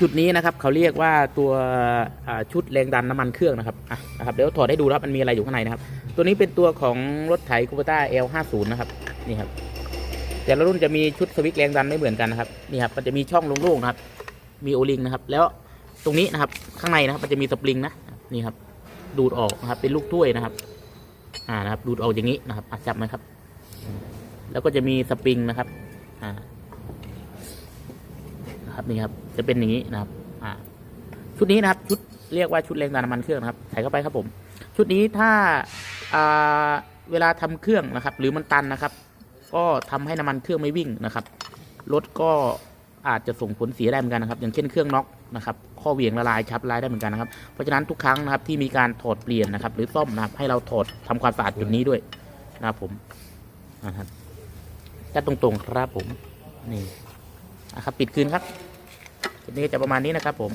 จุดนี้นะครับเขาเรียกว่าตัวชุดแรงดันน้ำมันเครื่องนะครับอะนะครับเดี๋ยวถอดให้ดูครับมันมีอะไรอยู่ข้างในนะครับ ตัวนี้เป็นตัวของรถไถคูปต้า L50 นะครับนี่ครับแต่ละรุ่นจะมีชุดสวิตช์แรงดันไม่เหมือนกันนะครับนี่ครับมันจะมีช่องโล่งๆนะครับ มีโอลิงนะครับ แล้วตรงนี้นะครับข้างในนะครับ มันจะมีสปริงนะนี่ครับ ดูดออกนะครับ เป็นลูกถ้วยนะครับ อ่านะครับ ดูดออกอย่างนี้นะครับจับไหมครับ แล้วก็จะมีสปริงนะครับ อ่า นี่ครับ จะเป็นอย่างนี้นะครับ อ่า ชุดนี้นะครับ ชุดเรียกว่าชุดแรงดันน้ำมันเครื่องนะครับ ใส่เข้าไปครับผม ชุดนี้ถ้าอ่าเวลาทำเครื่องนะครับ หรือมันตันนะครับ ก็ทำให้น้ำมันเครื่องไม่วิ่งนะครับ รถก็อาจจะส่งผลเสียได้เหมือนกันนะครับ อย่างเช่นเครื่องน็อกนะครับ ข้อเหวี่ยงละลายชับลายได้เหมือนกันนะครับ เพราะฉะนั้นทุกครั้งนะครับที่มีการถอดเปลี่ยนนะครับ หรือซ่อมนะครับ ให้เราถอดทำความสะอาดจุดนี้ด้วยนะครับผมนะครับจะตรงๆครับผมนี่นะครับ ปิดคืนครับ คลิปนี้ก็จะประมาณนี้นะครับผม